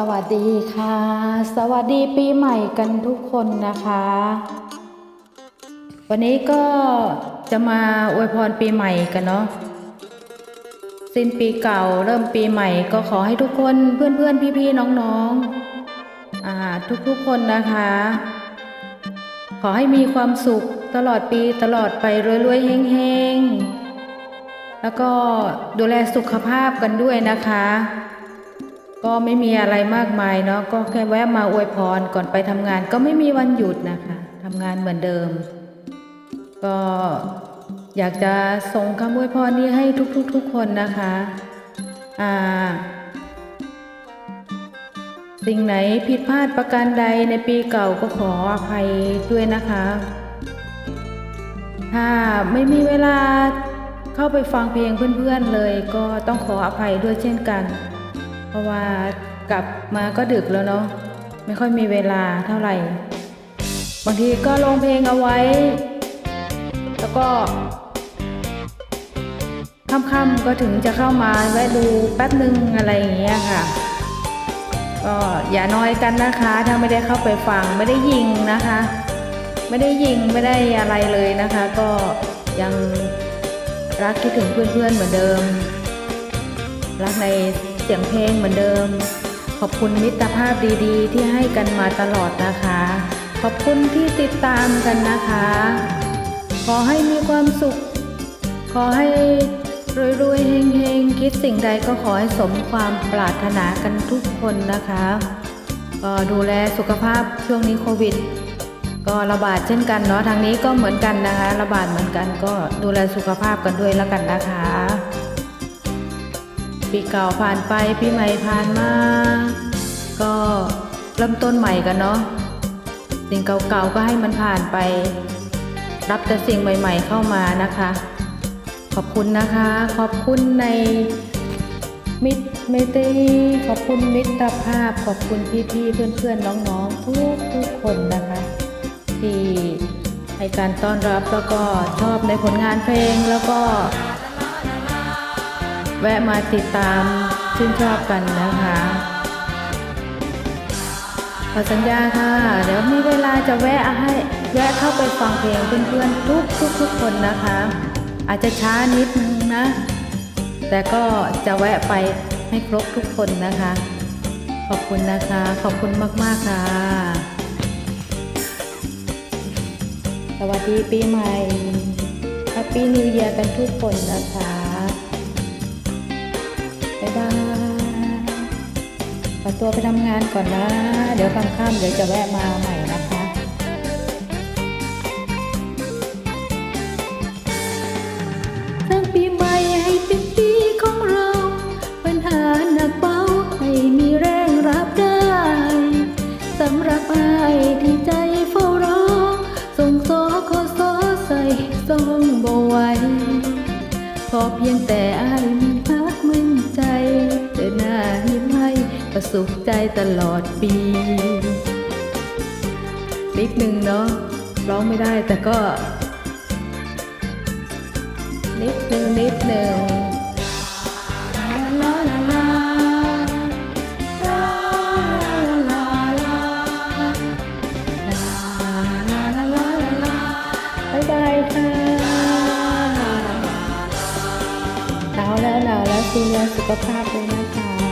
สวัสดีค่ะ สวัสดีปีใหม่กันทุกคนนะคะ วันนี้ก็จะมาอวยพรปีใหม่กันเนาะสิ้นปีเก่าเริ่มปีใหม่ก็ขอให้ทุกคนเพื่อนๆพี่ๆน้องๆอ่าทุกๆคนนะคะ ขอให้มีความสุขตลอดปีตลอดไปรวยๆเฮงๆ แล้วก็ดูแลสุขภาพกันด้วยนะคะ ก็ไม่มีอะไรมากมายเนาะก็แค่แวะมาอวยพรก่อนไปทำงาน ก็ไม่มีวันหยุดนะคะทำงานเหมือนเดิม ก็อยากจะส่งคำอวยพรนี้ให้ทุกๆทุกคนนะคะอ่าสิ่งไหนผิดพลาดประการใดในปีเก่าก็ขออภัยด้วยนะคะ ถ้าไม่มีเวลาเข้าไปฟังเพลงเพื่อนๆเลย ก็ต้องขออภัยด้วยเช่นกัน ราะว่ากลับมาก็ดึกแล้วเนาะไม่ค่อยมีเวลาเท่าไหร่ บางทีก็ลงเพลงเอาไว้ แล้วก็ค่ำๆก็ถึงจะเข้ามาแวะดูแป๊บนึงอะไรอย่างเงี้ยค่ะ ก็อย่าน้อยกันนะคะ ถ้าไม่ได้เข้าไปฟังไม่ได้ยิงนะคะ ไม่ได้ยิงไม่ได้อะไรเลยนะคะ ก็ยังรักคิดถึงเพื่อนๆเหมือนเดิม รักใน เสียงเพลงเหมือนเดิม ขอบคุณมิตรภาพดีๆ ที่ให้กันมาตลอดนะคะ ขอบคุณที่ติดตามกันนะคะ ขอให้มีความสุข ขอให้รวยๆเฮงๆคิดสิ่งใดก็ขอให้สมความปรารถนากันทุกคนนะคะก็ดูแลสุขภาพช่วงนี้โควิด ก็ระบาดเช่นกันเนาะทางนี้ก็เหมือนกันนะคะ ระบาดเหมือนกันก็ดูแลสุขภาพกันด้วยแล้วกันนะคะ ปีเก่าผ่านไปปีใหม่ผ่านมา ก็เริ่มต้นใหม่กันเนาะสิ่งเก่าๆก็ให้มันผ่านไป รับแต่สิ่งใหม่ ๆเข้ามานะคะ ขอบคุณนะคะ ขอบคุณในมิตรเมตรีขอบคุณมิตรภาพ ขอบคุณพี่ๆเพื่อนๆน้องๆทุกทุกๆคนนะคะ ที่ให้การต้อนรับแล้วก็ชอบในผลงานเพลงแล้วก็ แวะมาติดตามชื่นชอบกันนะคะขอสัญญาค่ะ เดี๋ยวมีเวลาจะแวะให้แวะเข้าไปฟังเพลงเพื่อนๆทุกทุกทุกคนนะคะ อาจจะช้านิดนึงนะ แต่ก็จะแวะไปให้ครบทุกคนนะคะ ขอบคุณนะคะ ขอบคุณมากๆค่ะ สวัสดีปีใหม่แฮปปี้นิว e ย r กันทุกคนนะคะายบายขอตัวไปทำงานก่อนนะ เดี๋ยวค่ำๆเดี๋ยวจะแวะมาใหม่นะคะทั้งปีใหม่ให้เป็นปีของเรา ปัญหาหนักเบาให้มีแรงรับได้สำหรับไอายที่ใจเฝ้ารอส่งสอขอสอใส่ซองบ่ไหวขอเพียงแต่อาย หน้ายิ้มให้ประสุขใจตลอดปีนิดนึงเนาะร้องไม่ได้แต่ก็ นิดนึงนิดนึง ดูแลสุขภาพด้วยนะคะ